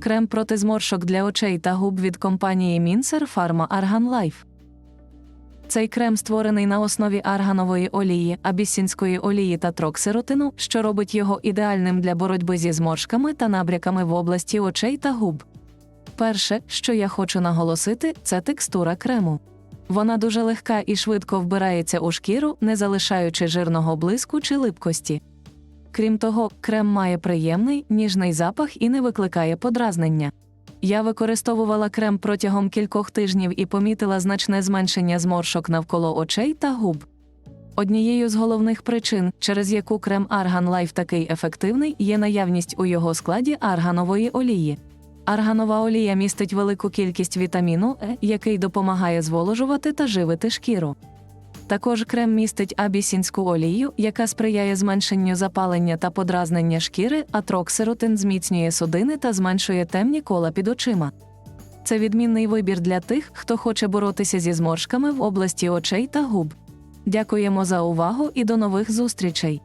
Крем проти зморшок для очей та губ від компанії Мінсер Фарма Argan Life. Цей крем створений на основі арганової олії, абісінської олії та троксиротину, що робить його ідеальним для боротьби зі зморшками та набряками в області очей та губ. Перше, що я хочу наголосити, це текстура крему. Вона дуже легка і швидко вбирається у шкіру, не залишаючи жирного блиску чи липкості. Крім того, крем має приємний, ніжний запах і не викликає подразнення. Я використовувала крем протягом кількох тижнів і помітила значне зменшення зморшок навколо очей та губ. Однією з головних причин, через яку крем Argan Life такий ефективний, є наявність у його складі арганової олії. Арганова олія містить велику кількість вітаміну Е, який допомагає зволожувати та живити шкіру. Також крем містить абісінську олію, яка сприяє зменшенню запалення та подразнення шкіри, а троксеротин зміцнює судини та зменшує темні кола під очима. Це відмінний вибір для тих, хто хоче боротися зі зморшками в області очей та губ. Дякуємо за увагу і до нових зустрічей!